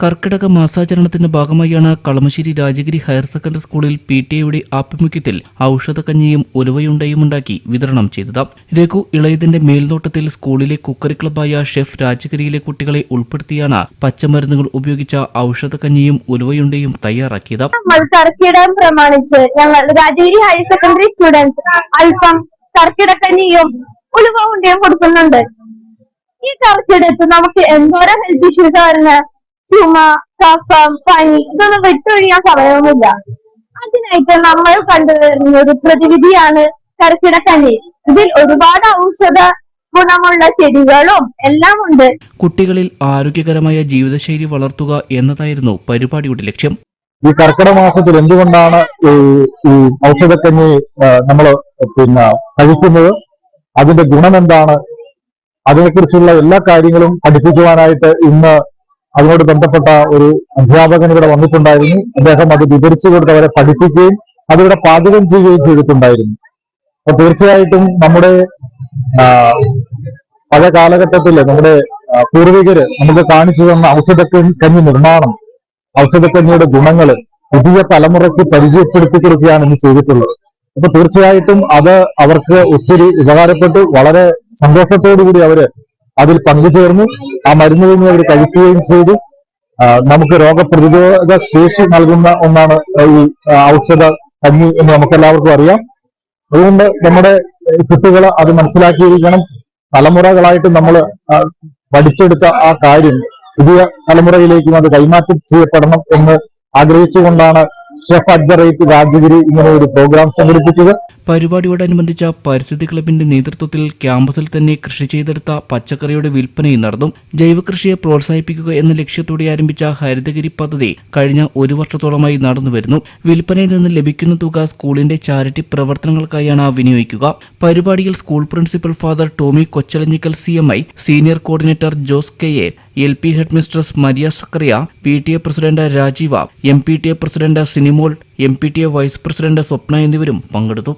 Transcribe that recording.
കർക്കിടക മാസാചരണത്തിന്റെ ഭാഗമായാണ് Kalamassery Rajagiri higher secondary സ്കൂളിൽ പി ടി എയുടെ ആഭിമുഖ്യത്തിൽ ഔഷധക്കഞ്ഞിയും ഉലുവയുണ്ടയും ഉണ്ടാക്കി വിതരണം ചെയ്തത്. രഘു ഇളയതിന്റെ മേൽനോട്ടത്തിൽ സ്കൂളിലെ കുക്കറി ക്ലബായ ഷെഫ് രാജഗിരിയിലെ കുട്ടികളെ ഉൾപ്പെടുത്തിയാണ് പച്ചമരുന്നുകൾ ഉപയോഗിച്ച ഔഷധക്കഞ്ഞിയും ഉലുവയുണ്ടയും തയ്യാറാക്കിയത്. രാജഗിരി സെക്കൻഡറി ഉലുവ ഉണ്ടയും കൊടുക്കുന്നുണ്ട്. ഈ കർക്കിടകത്ത് നമുക്ക് എന്തോരം ഹെൽത്ത് ഇഷ്യൂസ് വരുന്ന ചുമ കഫം പനി ഇതൊന്നും വിട്ടൊഴിയാൻ സമയമൊന്നുമില്ല. അതിനായിട്ട് നമ്മൾ കണ്ടുവരുന്ന ഒരു പ്രതിവിധിയാണ് കർക്കിടക്കഞ്ഞി ഇതിൽ ഒരുപാട് ഔഷധ ഗുണമുള്ള ചെടികളും എല്ലാം ഉണ്ട്. കുട്ടികളിൽ ആരോഗ്യകരമായ ജീവിതശൈലി വളർത്തുക എന്നതായിരുന്നു പരിപാടിയുടെ ലക്ഷ്യം. ഈ കർക്കിടക മാസത്തിൽ എന്തുകൊണ്ടാണ് ഈ ഈ ഔഷധക്കഞ്ഞി നമ്മൾ പിന്നെ കഴിക്കുന്നത്? അതിന്റെ ഗുണമെന്താണ് അതിനെക്കുറിച്ചുള്ള എല്ലാ കാര്യങ്ങളും പഠിപ്പിക്കുവാനായിട്ട് ഇന്ന് അതിനോട് ബന്ധപ്പെട്ട ഒരു അധ്യാപകൻ ഇവിടെ വന്നിട്ടുണ്ടായിരുന്നു. അദ്ദേഹം അത് വിവരിച്ചു കൊടുത്ത് അവരെ പഠിപ്പിക്കുകയും അതിവിടെ പാചകം ചെയ്യുകയും ചെയ്തിട്ടുണ്ടായിരുന്നു. അപ്പൊ തീർച്ചയായിട്ടും നമ്മുടെ പല പഴയ കാലഘട്ടത്തിൽ നമ്മുടെ പൂർവികര് നമുക്ക് കാണിച്ചു തന്ന ഔഷധക്കഞ്ഞി നിർമ്മാണം ഔഷധക്കഞ്ഞിയുടെ ഗുണങ്ങൾ പുതിയ തലമുറയ്ക്ക് പരിചയപ്പെടുത്തി കൊടുക്കുകയാണ് ഇന്ന് ചെയ്തിട്ടുള്ളത്. അപ്പൊ തീർച്ചയായിട്ടും അത് അവർക്ക് ഒത്തിരി ഉപകാരപ്പെട്ടു. വളരെ സന്തോഷത്തോടു കൂടി അവർ അതിൽ പങ്കുചേർന്ന് ആ മരുന്ന് കഴിഞ്ഞ് അവർ കഴിക്കുകയും ചെയ്തു. നമുക്ക് രോഗപ്രതിരോധ ശേഷി നൽകുന്ന ഒന്നാണ് ഈ ഔഷധ കഞ്ഞി എന്ന് നമുക്കെല്ലാവർക്കും അറിയാം. അതുകൊണ്ട് നമ്മുടെ കുട്ടികൾ അത് മനസ്സിലാക്കിയിരിക്കണം. തലമുറകളായിട്ട് നമ്മൾ പഠിച്ചെടുത്ത ആ കാര്യം പുതിയ തലമുറയിലേക്കും അത് കൈമാറ്റം ചെയ്യപ്പെടണം എന്ന് ആഗ്രഹിച്ചുകൊണ്ടാണ് ഷെഫ് അറ്റ് രാജഗിരി ഇങ്ങനെ ഒരു പ്രോഗ്രാം സംഘടിപ്പിച്ചത്. പരിപാടിയോടനുബന്ധിച്ച പരിസ്ഥിതി ക്ലബിന്റെ നേതൃത്വത്തിൽ ക്യാമ്പസിൽ തന്നെ കൃഷി ചെയ്തെടുത്ത പച്ചക്കറിയുടെ വിൽപ്പനയും നടന്നു. ജൈവകൃഷിയെ പ്രോത്സാഹിപ്പിക്കുക എന്ന ലക്ഷ്യത്തോടെ ആരംഭിച്ച ഹരിതഗിരി പദ്ധതി കഴിഞ്ഞ ഒരു വർഷത്തോളമായി നടന്നുവരുന്നു. വിൽപ്പനയിൽ നിന്ന് ലഭിക്കുന്ന തുക സ്കൂളിന്റെ ചാരിറ്റി പ്രവർത്തനങ്ങൾക്കായാണ് വിനിയോഗിക്കുക. പരിപാടിയിൽ school principal father Tomy Kochalanjikkal C M I senior coordinator Jose K A L P headmistress Maria Zacharia P T A president Rajeev M P T A president Sinimol M P T A vice president Swapna എന്നിവരും പങ്കെടുത്തു.